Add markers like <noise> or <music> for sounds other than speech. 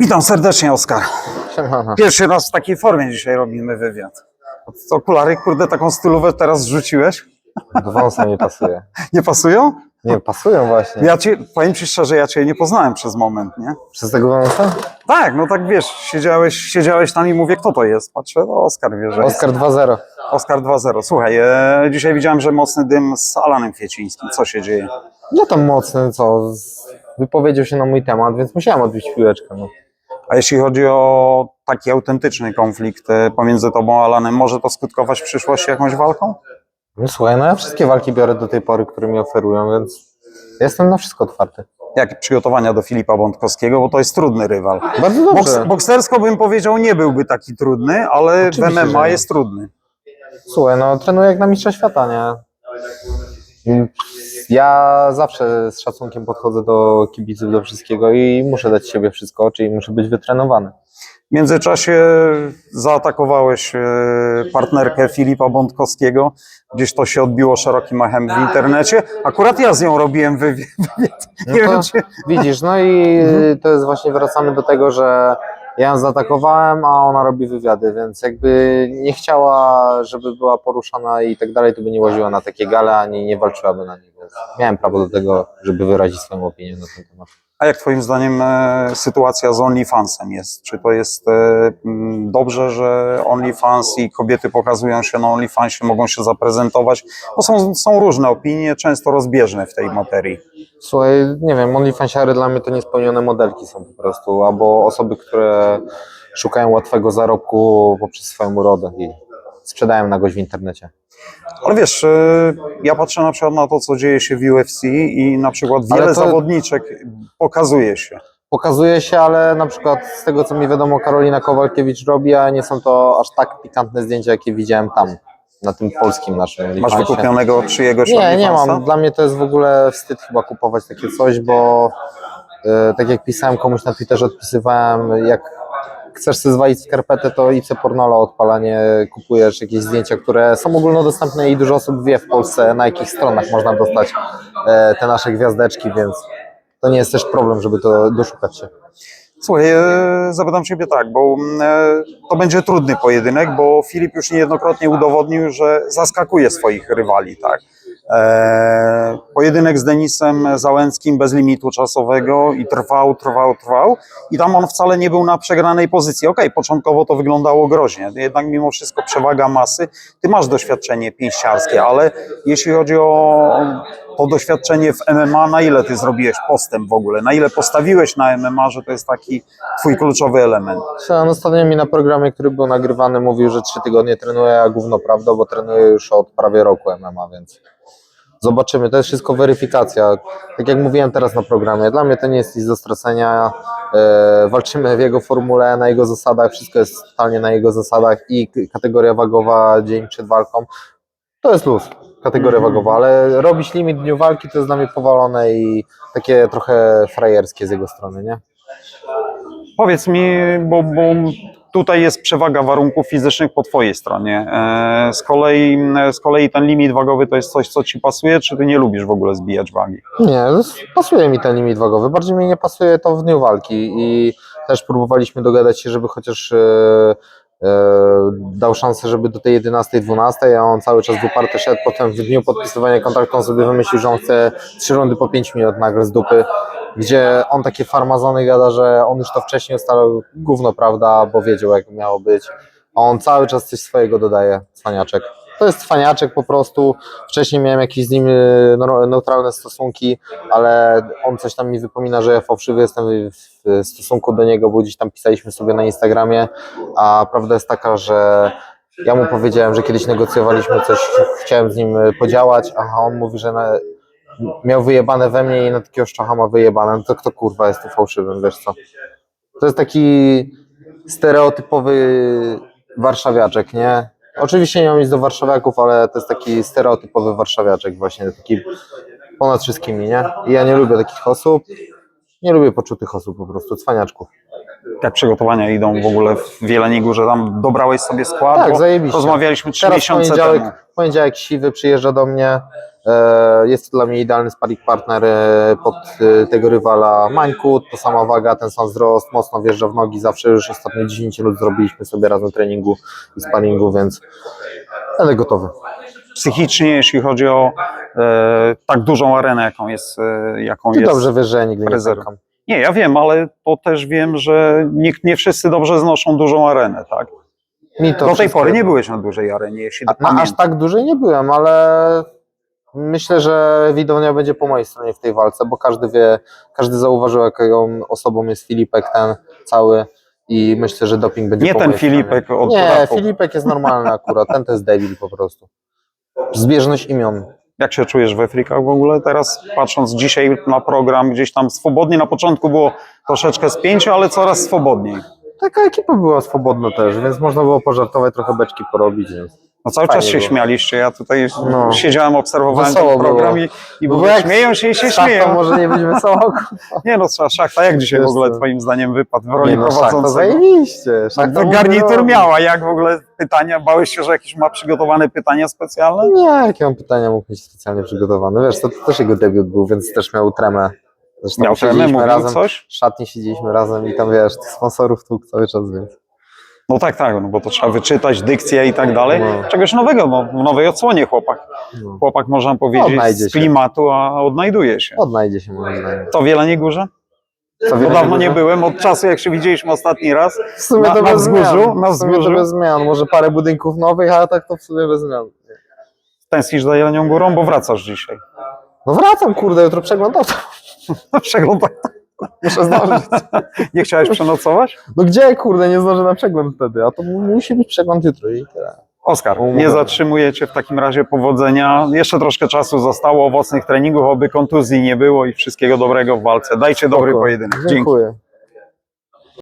Witam serdecznie, Oskar. Siemano. Pierwszy raz w takiej formie dzisiaj robimy wywiad. Okulary, kurde, taką stylówę teraz rzuciłeś? Do wąsa nie pasuje. <laughs> Nie pasują? Nie, pasują właśnie. Ja cię, powiem ci szczerze, ja cię nie poznałem przez moment, nie? Przez tego wąsa? Tak, no tak wiesz, siedziałeś, siedziałeś tam i mówię, kto to jest? Patrzę, no Oskar wie, że Oskar 2-0. jest. Oskar 2.0. Słuchaj, e, dzisiaj widziałem, że mocny dym z Alanem Kwiecińskim. Co się dzieje? No tam mocny, co? z- Wypowiedział się na mój temat, więc musiałem odbić piłeczkę. No. A jeśli chodzi o taki autentyczny konflikt e, pomiędzy tobą a Alanem, może to skutkować w przyszłości jakąś walką? no słuchaj, no ja wszystkie walki biorę do tej pory, które mi oferują, więc jestem na wszystko otwarty. Jak przygotowania do Filipa Bątkowskiego, bo to jest trudny rywal. Bardzo Boks, dobrze. boksersko bym powiedział nie byłby taki trudny, ale Oczywiście, w że MMA nie. jest trudny. Słuchaj, no trenuję jak na mistrza świata, nie? Ja zawsze z szacunkiem podchodzę do kibiców, do wszystkiego i muszę dać siebie wszystko, czyli muszę być wytrenowany. W międzyczasie zaatakowałeś e, partnerkę Filipa Bątkowskiego. Gdzieś to się odbiło szerokim echem w internecie. Akurat ja z nią robiłem wywi- wywiad. <laughs> No to-. Widzisz, no i to jest właśnie, wracamy do tego, że ja ją zaatakowałem, a ona robi wywiady, więc jakby nie chciała, żeby była poruszana i tak dalej, to by nie łaziła na takie gale, ani nie walczyłaby na nich, więc miałem prawo do tego, żeby wyrazić swoją opinię na ten temat. A jak twoim zdaniem e, sytuacja z OnlyFansem jest? Czy to jest e, dobrze, że OnlyFans i kobiety pokazują się na OnlyFansie, mogą się zaprezentować? Bo są, są różne opinie, często rozbieżne w tej materii. Słuchaj, nie wiem, OnlyFansiary dla mnie to niespełnione modelki są po prostu, albo osoby, które szukają łatwego zarobku poprzez swoją urodę i sprzedają nagość w internecie. Ale wiesz, e, ja patrzę na przykład na to, co dzieje się w UFC i na przykład wiele to- zawodniczek pokazuje się. pokazuje się, ale na przykład z tego co mi wiadomo Karolina Kowalkiewicz robi, a nie są to aż tak pikantne zdjęcia, jakie widziałem tam, na tym polskim naszym Masz OnlyFansie. wykupionego czyjegoś Nie, nie OnlyFansa? mam. Dla mnie to jest w ogóle wstyd chyba kupować takie coś, bo e, tak jak pisałem komuś na Twitterze, odpisywałem, jak chcesz sobie zwalić skarpetę, to sobie pornola odpalanie, kupujesz jakieś zdjęcia, które są ogólnodostępne i dużo osób wie w Polsce, na jakich stronach można dostać e, te nasze gwiazdeczki, więc to nie jest też problem, żeby to doszukać się. Słuchaj, e, zapytam Ciebie tak, bo mm, e, to będzie trudny pojedynek, bo Filip już niejednokrotnie udowodnił, że zaskakuje swoich rywali, tak. E, pojedynek z Denisem Załęckim bez limitu czasowego i trwał, trwał, trwał i tam on wcale nie był na przegranej pozycji. Okej, początkowo to wyglądało groźnie, jednak mimo wszystko przewaga masy. Ty masz doświadczenie pięściarskie, ale jeśli chodzi o to doświadczenie w MMA, na ile ty zrobiłeś postęp w ogóle? Na ile postawiłeś na MMA, że to jest taki twój kluczowy element? On ostatnio mi na programie, który był nagrywany, mówił, że trzy tygodnie trenuje, a gówno prawda, bo trenuje już od prawie roku MMA, więc zobaczymy. To jest wszystko weryfikacja. Tak jak mówiłem teraz na programie, dla mnie to nie jest nic do stracenia. E, walczymy w jego formule, na jego zasadach, wszystko jest totalnie na jego zasadach i kategoria wagowa dzień przed walką. To jest luz, kategoria Mhm. wagowa, ale robić limit dniu walki to jest dla mnie powalone i takie trochę frajerskie z jego strony, nie? Powiedz mi, bo, bo tutaj jest przewaga warunków fizycznych po twojej stronie. E, Z kolei, z kolei ten limit wagowy to jest coś, co ci pasuje, czy ty nie lubisz w ogóle zbijać wagi? Nie, pasuje mi ten limit wagowy. Bardziej mi nie pasuje to w dniu walki i też próbowaliśmy dogadać się, żeby chociaż e, e, dał szansę, żeby do tej 11, 12, a on cały czas wyparty szedł. Potem w dniu podpisywania kontraktu on sobie wymyślił, że on chce trzy rundy po 5 minut nagle z dupy, gdzie on takie farmazony gada, że on już to wcześniej ustalał gówno, prawda, bo wiedział jak miało być. A on cały czas coś swojego dodaje, cwaniaczek. To jest cwaniaczek po prostu. Wcześniej miałem jakieś z nim no- neutralne stosunki, ale on coś tam mi wypomina, że ja fałszywy jestem w stosunku do niego, bo gdzieś tam pisaliśmy sobie na Instagramie, a prawda jest taka, że ja mu powiedziałem, że kiedyś negocjowaliśmy coś, chciałem z nim y, podziałać, a on mówi, że na, miał wyjebane we mnie i na takiego szczocha ma wyjebane, no to kto kurwa jest tu fałszywym, wiesz co? To jest taki stereotypowy warszawiaczek, nie? Oczywiście nie mam nic do warszawiaków, ale to jest taki stereotypowy warszawiaczek właśnie, taki ponad wszystkimi, nie? I ja nie lubię takich osób, nie lubię poczutych osób po prostu, cwaniaczków. Jak przygotowania idą w ogóle w Wieleni Górze? Tam dobrałeś sobie skład? Tak, Bo zajebiście. Rozmawialiśmy trzy Teraz miesiące poniedziałek, temu. poniedziałek Siwy przyjeżdża do mnie, Jest to dla mnie idealny sparring partner e, pod e, tego rywala Mańkut, to sama waga, ten sam wzrost, mocno wjeżdża w nogi, zawsze już ostatnie 10 minut zrobiliśmy sobie razem treningu i sparingu, więc będę gotowy. Psychicznie, jeśli chodzi o e, tak dużą arenę, jaką jest, e, jaką Ty jest dobrze wiesz, że ja nigdy nie rezerwa. pękam. Nie, ja wiem, ale to też wiem, że nikt, nie wszyscy dobrze znoszą dużą arenę, tak? Do tej wszystko pory nie byłeś na dużej arenie, jeśli A, aż tak dużej nie byłem, ale myślę, że widownia będzie po mojej stronie w tej walce, bo każdy wie, każdy zauważył, jaką osobą jest Filipek ten cały i myślę, że doping będzie Nie po ten mojej Filipek stronie. od Nie, braku. Filipek jest normalny akurat, ten to jest debil po prostu. Zbieżność imion. Jak się czujesz we frikach w ogóle teraz, patrząc dzisiaj na program, gdzieś tam swobodnie, na początku było troszeczkę spięcie, ale coraz swobodniej. Taka ekipa była swobodna też, więc można było pożartować, trochę beczki porobić, więc... No cały Fajnie czas się było. śmialiście, ja tutaj No. siedziałem, obserwowałem Wesoło ten program było. i, i Bo mówię, jak śmieją się i się Tak, to śmieją. może nie być wesoło. <laughs> Nie no, trzeba szachta, jak dzisiaj w Wiesz ogóle co? twoim zdaniem wypadł w roli Nie no, szach to prowadzącego? zajebiście. Szach No, to garnitur miała, jak w ogóle pytania, bałeś się, że jakieś ma przygotowane pytania specjalne? Nie, jakie on pytania mógł mieć specjalnie przygotowane. Wiesz, to, to też jego debiut był, więc też miał tremę. Zresztą Miał tremę, siedzieliśmy mówił razem, coś? w szatni siedzieliśmy razem i tam wiesz, tych sponsorów tłuk cały czas, więc. No tak, tak, no bo to trzeba wyczytać, dykcję i tak dalej. No. Czegoś nowego, no, w nowej odsłonie chłopak. No. Chłopak, można powiedzieć, z klimatu, a odnajduje się. Odnajdzie się moim zdaniem. To wiele nie górze? Bo wiele dawno nie byłem, od czasu jak się widzieliśmy ostatni raz. W sumie Na- to na bez wzgórzu? zmian. Na W sumie to wzgórzu? bez zmian. Może parę budynków nowych, ale tak to w sumie bez zmian. Tęsknisz za Jelenią Górą, bo wracasz dzisiaj. No wracam, kurde, jutro przegląd auto. <laughs> Przegląd. <laughs> Muszę zdążyć. Nie chciałeś przenocować? No gdzie, kurde, nie zdążę na przegląd wtedy, a to mu- musi być przegląd jutro i tyle. Oskar, nie zatrzymuję Cię w takim razie powodzenia. Jeszcze troszkę czasu zostało, owocnych treningów, oby kontuzji nie było i wszystkiego dobrego w walce. Dajcie dobry Spoko. pojedynek. Dzięki. Dziękuję.